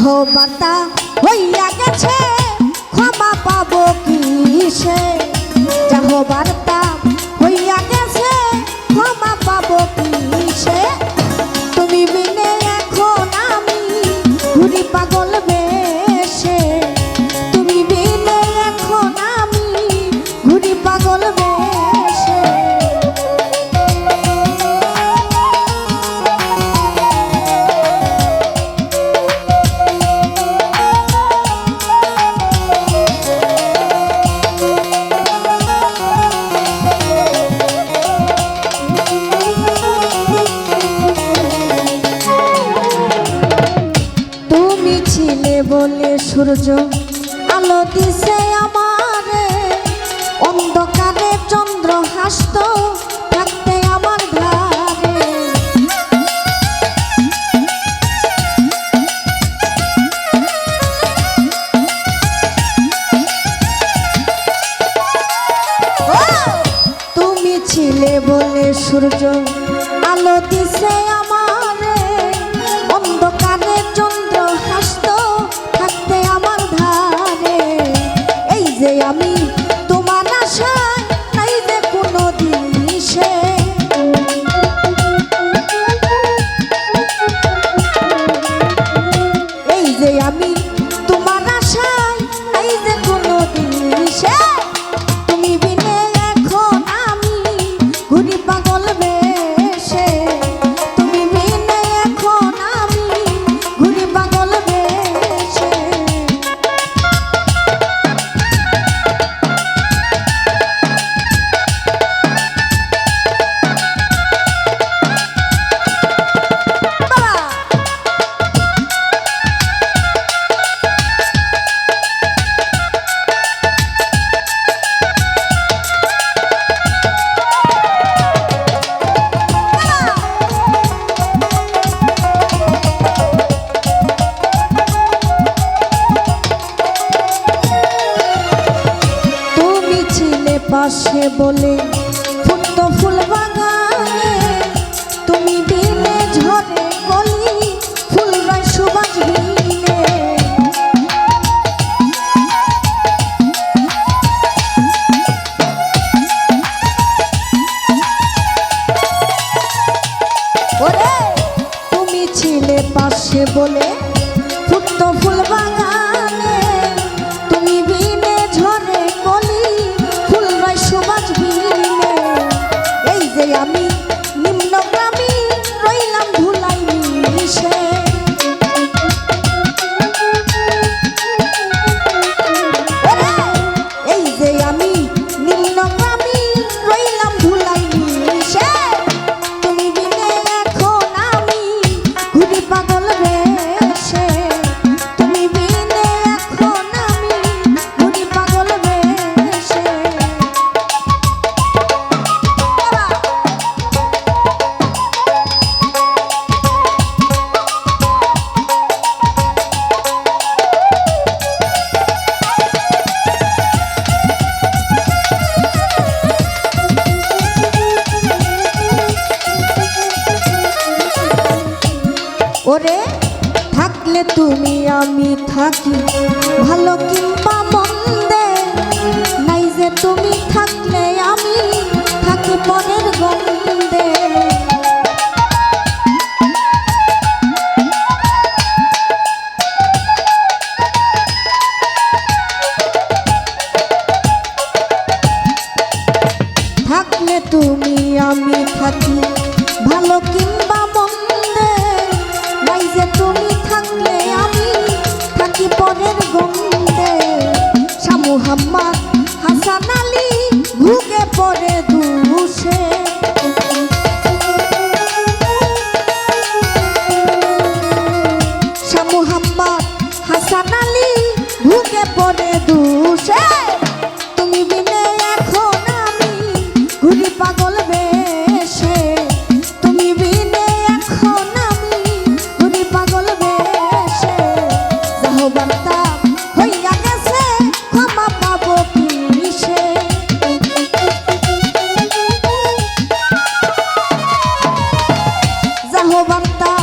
বার্তা হইয়া গেছে, ক্ষমা পাবো কিসে? যাহো বার্তা হইয়া গেছে, ক্ষমা পাবো কিসে? তুমি বিনে এখন আমি ঘুরি পাগল সূর্য আলো দিছে আমারে। অন্ধকারে চন্দ্র হাসত তুমি ছিলে বলে সূর্য আলো দিছে পাশে বলে, ফুটত ফুল বাগানে তুমি দিনে ঝরে গলি ফুল রয় সুবাস তুমি ছিলে পাশে বলে, ফুটত ফুল বাগানে ওরে থাকলে তুমি আমি থাকি। ভালো কিংবা মন্দে, নাই যে তুমি থাকলে আমি থাকি পরের গন্ধে। থাকলে তুমি আমি থাকি। ভালো কিংবা হইয়া গেছে ক্ষমা পাবো কিসে যাহো বান্তা